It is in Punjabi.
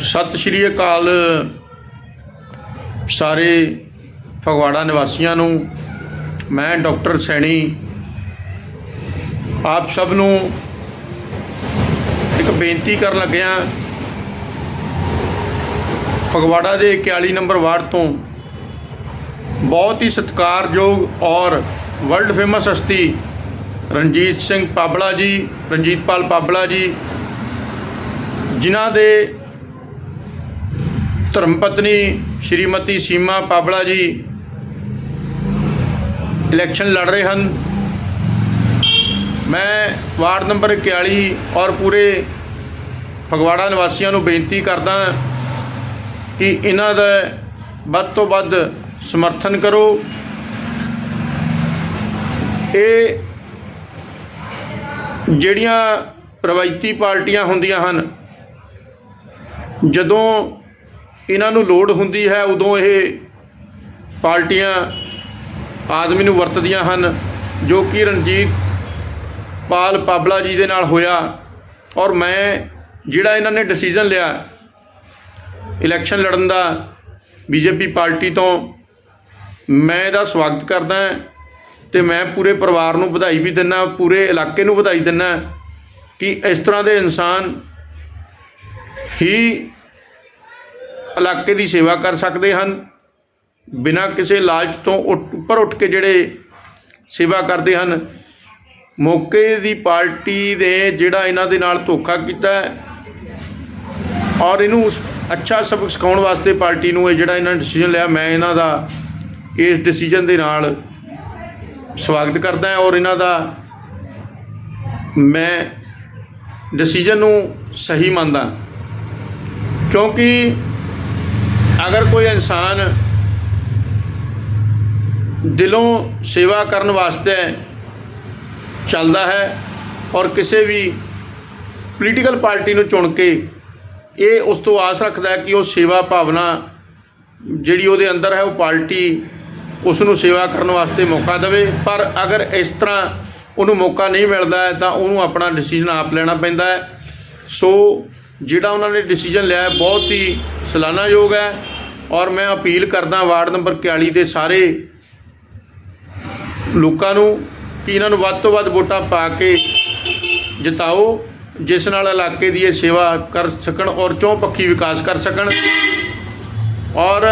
ਸਤਿ ਸ਼੍ਰੀ ਅਕਾਲ ਸਾਰੇ ਫਗਵਾੜਾ ਨਿਵਾਸੀਆਂ ਨੂੰ। ਮੈਂ ਡਾਕਟਰ ਸੈਣੀ। ਆਪ ਸਭ ਨੂੰ ਇੱਕ ਬੇਨਤੀ ਕਰਨ ਲੱਗਿਆ, ਫਗਵਾੜਾ ਦੇ 41 ਨੰਬਰ ਵਾਰਡ ਤੋਂ ਬਹੁਤ ਹੀ ਸਤਿਕਾਰਯੋਗ ਔਰ ਵਰਲਡ ਫੇਮਸ ਹਸਤੀ ਰਣਜੀਤ ਸਿੰਘ ਪਾਬਲਾ ਜੀ, ਰਣਜੀਤਪਾਲ ਪਾਬਲਾ ਜੀ, ਜਿਨ੍ਹਾਂ ਦੇ ਧਰਮ ਪਤਨੀ ਸ਼੍ਰੀਮਤੀ ਸੀਮਾ ਪਾਬਲਾ ਜੀ ਇਲੈਕਸ਼ਨ ਲੜ ਰਹੇ ਹਨ। ਮੈਂ ਵਾਰਡ ਨੰਬਰ 41 ਔਰ ਪੂਰੇ ਫਗਵਾੜਾ ਨਿਵਾਸੀਆਂ ਨੂੰ ਬੇਨਤੀ ਕਰਦਾ ਕਿ ਇਹਨਾਂ ਦਾ ਵੱਧ ਤੋਂ ਵੱਧ ਸਮਰਥਨ ਕਰੋ। ਇਹ ਜਿਹੜੀਆਂ ਰਵਾਇਤੀ ਪਾਰਟੀਆਂ ਹੁੰਦੀਆਂ ਹਨ, ਜਦੋਂ ਇਹਨਾਂ ਨੂੰ ਲੋੜ ਹੁੰਦੀ ਹੈ ਉਦੋਂ ਇਹ ਪਾਰਟੀਆਂ ਆਦਮੀ ਨੂੰ ਵਰਤਦੀਆਂ ਹਨ, ਜੋ ਕਿ ਰਣਜੀਤ ਪਾਲ ਪਾਬਲਾ ਜੀ ਦੇ ਨਾਲ ਹੋਇਆ। ਔਰ ਮੈਂ ਜਿਹੜਾ ਇਹਨਾਂ ਨੇ ਡਿਸੀਜਨ ਲਿਆ ਇਲੈਕਸ਼ਨ ਲੜਨ ਦਾ ਬੀਜੇਪੀ ਪਾਰਟੀ ਤੋਂ, ਮੈਂ ਇਹਦਾ ਸਵਾਗਤ ਕਰਦਾ ਹਾਂ ਤੇ ਮੈਂ ਪੂਰੇ ਪਰਿਵਾਰ ਨੂੰ ਵਧਾਈ ਵੀ ਦਿੰਦਾ, ਪੂਰੇ ਇਲਾਕੇ ਨੂੰ ਵਧਾਈ ਦਿੰਦਾ ਕਿ ਇਸ ਤਰ੍ਹਾਂ ਦੇ ਇਨਸਾਨ ਹੀ ਇਲਾਕੇ ਦੀ ਸੇਵਾ ਕਰ ਸਕਦੇ ਹਨ। ਬਿਨਾਂ ਕਿਸੇ ਲਾਲਚ ਤੋਂ ਉੱਟ- ਉੱਪਰ ਉੱਠ ਕੇ ਜਿਹੜੇ ਸੇਵਾ ਕਰਦੇ ਹਨ, ਮੌਕੇ ਦੀ ਪਾਰਟੀ ਦੇ ਜਿਹੜਾ ਇਹਨਾਂ ਦੇ ਨਾਲ ਧੋਖਾ ਕੀਤਾ ਹੈ ਔਰ ਇਹਨੂੰ ਉਸ- ਅੱਛਾ ਸਬਕ ਸਿਖਾਉਣ ਵਾਸਤੇ ਪਾਰਟੀ ਨੂੰ ਇਹ ਜਿਹੜਾ ਇਹਨਾਂ ਨੇ ਡਿਸੀਜਨ ਲਿਆ, ਮੈਂ ਇਹਨਾਂ ਦਾ ਇਸ ਡਿਸੀਜਨ ਦੇ ਨਾਲ ਸਵਾਗਤ ਕਰਦਾ ਹਾਂ ਔਰ ਇਹਨਾਂ ਦਾ ਮੈਂ ਡਿਸੀਜਨ ਨੂੰ ਸਹੀ ਮੰਨਦਾ। ਕਿਉਂਕਿ ਅਗਰ ਕੋਈ ਇਨਸਾਨ ਦਿਲੋਂ ਸੇਵਾ ਕਰਨ ਵਾਸਤੇ ਚੱਲਦਾ ਹੈ ਔਰ ਕਿਸੇ ਵੀ ਪੋਲੀਟੀਕਲ ਪਾਰਟੀ ਨੂੰ ਚੁਣ ਕੇ ਇਹ ਉਸ ਤੋਂ ਆਸ ਰੱਖਦਾ ਹੈ ਕਿ ਉਹ ਸੇਵਾ ਭਾਵਨਾ ਜਿਹੜੀ ਉਹਦੇ ਅੰਦਰ ਹੈ, ਉਹ ਪਾਰਟੀ ਉਸ ਨੂੰ ਸੇਵਾ ਕਰਨ ਵਾਸਤੇ ਮੌਕਾ ਦੇਵੇ। ਪਰ ਅਗਰ ਇਸ ਤਰ੍ਹਾਂ ਉਹਨੂੰ ਮੌਕਾ ਨਹੀਂ ਮਿਲਦਾ ਹੈ, ਤਾਂ ਉਹਨੂੰ ਆਪਣਾ ਡਿਸੀਜਨ ਆਪ ਲੈਣਾ ਪੈਂਦਾ ਹੈ। ਸੋ ਜਿਹੜਾ ਉਹਨਾਂ ਨੇ ਡਿਸੀਜਨ ਲਿਆ ਬਹੁਤ ਹੀ ਸਲਾਨਾਯੋਗ ਹੈ। ਔਰ ਮੈਂ ਅਪੀਲ ਕਰਦਾ ਵਾਰਡ ਨੰਬਰ 41 ਦੇ ਸਾਰੇ ਲੋਕਾਂ ਨੂੰ ਕਿ ਇਹਨਾਂ ਨੂੰ ਵੱਧ ਤੋਂ ਵੱਧ ਵੋਟਾਂ ਪਾ ਕੇ ਜਿਤਾਓ, ਜਿਸ ਨਾਲ ਇਲਾਕੇ ਦੀ ਇਹ ਸੇਵਾ ਕਰ ਸਕਣ ਔਰ ਚੌਂ ਪੱਖੀ ਵਿਕਾਸ ਕਰ ਸਕਣ। ਔਰ